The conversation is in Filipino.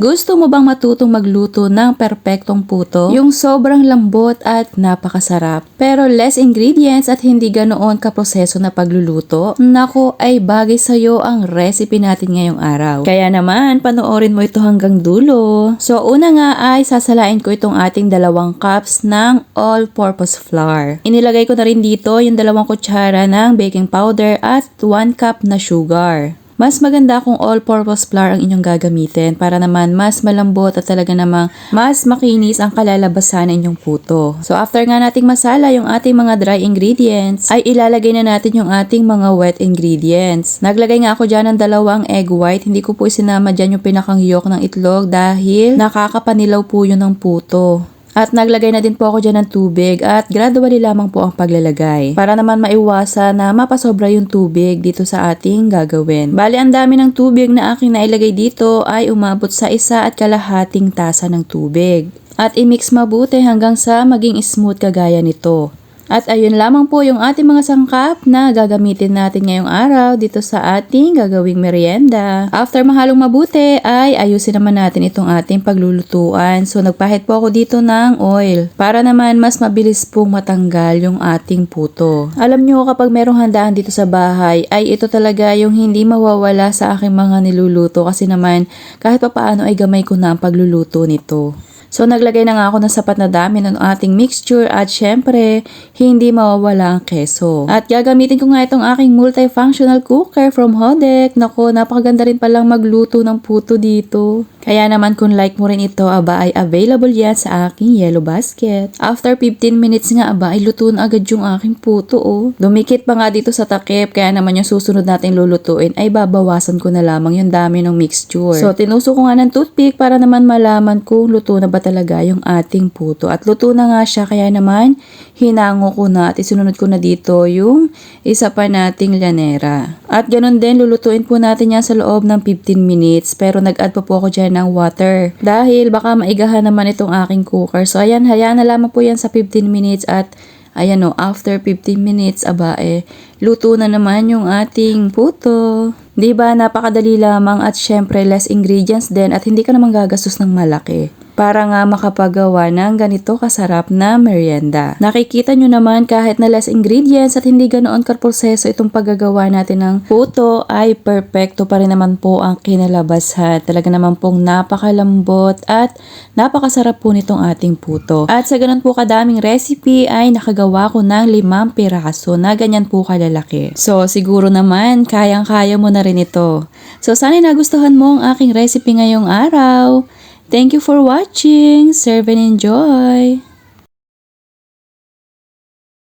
Gusto mo bang matutong magluto ng perpektong puto? Yung sobrang lambot at napakasarap. Pero less ingredients at hindi ganoon kaproseso na pagluluto? Nako ay bagay sa'yo ang recipe natin ngayong araw. Kaya naman, panoorin mo ito hanggang dulo. So una nga ay sasalain ko itong ating dalawang cups ng all-purpose flour. Inilagay ko na rin dito yung dalawang kutsara ng baking powder at 1 cup na sugar. Mas maganda kung all-purpose flour ang inyong gagamitin para naman mas malambot at talaga namang mas makinis ang kalalabasan ng inyong puto. So after nga nating masala yung ating mga dry ingredients, ay ilalagay na natin yung ating mga wet ingredients. Naglagay nga ako dyan ng dalawang egg white. Hindi ko po isinama dyan yung pinakang yolk ng itlog dahil nakakapanilaw po yun ng puto. At naglagay na din po ako dyan ng tubig at gradually lamang po ang paglalagay. Para naman maiwasan na mapasobra yung tubig dito sa ating gagawin. Bali, ang dami ng tubig na aking nailagay dito ay umabot sa isa at kalahating tasa ng tubig. At i-mix mabuti hanggang sa maging smooth kagaya nito. At ayun lamang po yung ating mga sangkap na gagamitin natin ngayong araw dito sa ating gagawing merienda. After mahalong mabuti ay ayusin naman natin itong ating paglulutuan. So nagpahit po ako dito ng oil para naman mas mabilis pong matanggal yung ating puto. Alam nyo kapag merong handaan dito sa bahay ay ito talaga yung hindi mawawala sa aking mga niluluto kasi naman kahit papaano ay gamay ko na ang pagluluto nito. So naglagay na nga ako ng sapat na dami ng ating mixture at syempre hindi mawawala ang keso. At gagamitin ko nga itong aking multifunctional cooker from Hodek. Nako, napakaganda rin palang magluto ng puto dito. Kaya naman kung like mo rin ito, aba ay available yan sa aking yellow basket. After 15 minutes nga, aba ay luto na agad yung aking puto oh. Dumikit pa nga dito sa takip, kaya naman yung susunod nating lulutuin ay babawasan ko na lamang yung dami ng mixture. So tinuso ko nga ng toothpick para naman malaman kung luto na ba talaga yung ating puto. At luto na nga siya, kaya naman hinango ko na at isunod ko na dito yung isa pa nating llanera. At ganun din, lulutuin po natin yan sa loob ng 15 minutes. Pero nag-add pa po ako dyan ng water. Dahil baka maigahan naman itong aking cooker. So ayan, hayaan na lamang po yan sa 15 minutes at Ayan o, after 15 minutes, aba eh, luto na naman yung ating puto. 'Di ba napakadali lamang at syempre less ingredients din at hindi ka naman gagastos ng malaki para nga makapagawa ng ganito kasarap na merienda. Nakikita nyo naman kahit na less ingredients at hindi ganoon karproseso itong paggagawa natin ng puto ay perfecto pa rin naman po ang kinalabasan. Talaga naman pong napakalambot at napakasarap po nitong ating puto. At sa ganun po kadaming recipe ay nakagawa ko ng limang piraso na ganyan po kalalaki. So siguro naman kayang-kaya mo na rin ito. So sana nagustuhan mo ang aking recipe ngayong araw. Thank you for watching. Serve and enjoy.